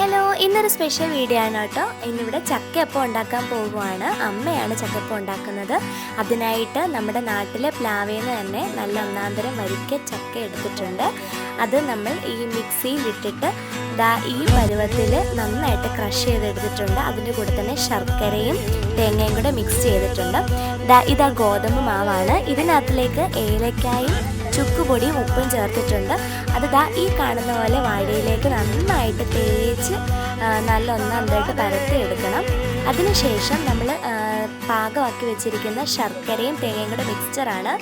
Hello ഇന്നൊരു special video ആണ് കേട്ടോ. ഇന്നിവിടെ ചക്കയപ്പം ഉണ്ടാക്കാൻ പോകുവാണ് അമ്മയാണ് ചക്കയപ്പം ഉണ്ടാക്കുന്നത്. അതിനായിട്ട് നമ്മുടെ നാട്ടിലെ പ്ലാവേന്ന് തന്നെ നല്ല ഒന്നാന്തരം വരിക്ക ചക്ക എടുത്തിട്ടുണ്ട്. അത് നമ്മൾ ഈ മിക്സിയിൽ ഇട്ടിട്ട് ദാ ഈ പരുവത്തിൽ നന്നായിട്ട് ക്രഷ് ചെയ്തെടുത്തിട്ടുണ്ട്. അതിന്റെ കൂടെ തന്നെ ശർക്കരയും തേങ്ങയും കൂടെ മിക്സ് ചെയ്തിട്ടുണ്ട്. ദാ ഇതാ ഗോതമ്പ് മാവാണ്. ഇതിനകത്തിലേക്ക് ഏലക്കായും ചുക്കുപൊടിയും ഉപ്പും ചേർത്തിട്ടുണ്ട്. അത് ഈ കാണുന്ന പോലെ വാഴയിലേക്ക് നന്നായിട്ട് തേച്ച് നല്ല ഒന്നാന്തരായിട്ട് പരത്തി എടുക്കണം. അതിനുശേഷം നമ്മൾ പാകമാക്കി വെച്ചിരിക്കുന്ന ശർക്കരയും തേങ്ങയും കൂടെ മിക്സ്ചറാണ്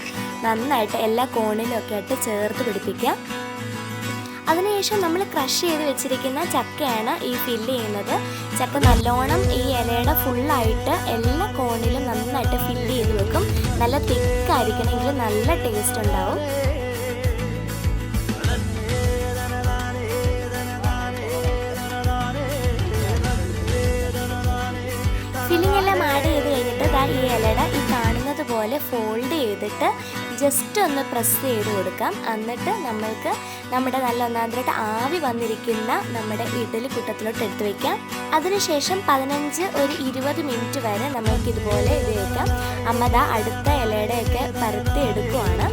നന്നായിട്ട് എല്ലാ കോണിലൊക്കെ ആയിട്ട് ചേർത്ത് പിടിപ്പിക്കുക. അതിനുശേഷം നമ്മൾ ക്രഷ് ചെയ്ത് വെച്ചിരിക്കുന്ന ചക്കയാണ് ഈ ഫില്ല് ചെയ്യുന്നത്. ചക്ക നല്ലോണം ഈ ഇലയുടെ ഫുള്ളായിട്ട് എല്ലാ കോണിലും നന്നായിട്ട് ഫില്ല് ചെയ്ത് വെക്കും. നല്ല തിക്കായിരിക്കണമെങ്കിൽ നല്ല ടേസ്റ്റ് ഉണ്ടാവും. ദാ ഈ ഇലയുടെ ഈ കാണുന്നത് പോലെ ഫോൾഡ് ചെയ്തിട്ട് ജസ്റ്റ് ഒന്ന് പ്രസ് ചെയ്ത് കൊടുക്കാം. എന്നിട്ട് നമ്മൾക്ക് നമ്മുടെ നല്ല ഒന്നാന്തരായിട്ട് ആവി വന്നിരിക്കുന്ന നമ്മുടെ ഇഡലി കുട്ടത്തിലോട്ട് എടുത്തു വയ്ക്കാം അതിനുശേഷം പതിനഞ്ച് ഒരു ഇരുപത് മിനിറ്റ് വരെ നമ്മൾക്ക് ഇതുപോലെ ഇത് വയ്ക്കാം അമ്മ അടുത്ത ഇലയുടെയൊക്കെ പരത്തി എടുക്കുവാണ്.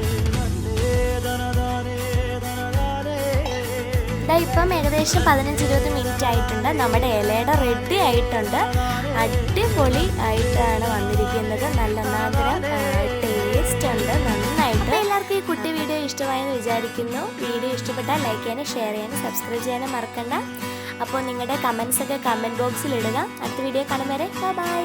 ദാ ഇപ്പം ഏകദേശം പതിനഞ്ച് ഇരുപത് മിനിറ്റ് ആയിട്ടുണ്ട്. നമ്മുടെ ഇലയുടെ റെഡി ആയിട്ടുണ്ട്. അടിപൊളി ആയിട്ടാണ് വന്നിരിക്കുന്നത്. നല്ല ഒന്നാന്തരം ടേസ്റ്റ് ഉണ്ട്. നന്നായിട്ട്. എല്ലാവർക്കും ഈ കുട്ടി വീഡിയോ ഇഷ്ടമായെന്ന് വിചാരിക്കുന്നു. വീഡിയോ ഇഷ്ടപ്പെട്ടാൽ ലൈക്ക് ചെയ്യാനും ഷെയർ ചെയ്യാനും സബ്സ്ക്രൈബ് ചെയ്യാനും മറക്കണ്ട. അപ്പോൾ നിങ്ങളുടെ കമൻസ് ഒക്കെ കമന്റ് ബോക്സിൽ ഇടുക. അടുത്ത വീഡിയോ കാണും വരെ. ബൈ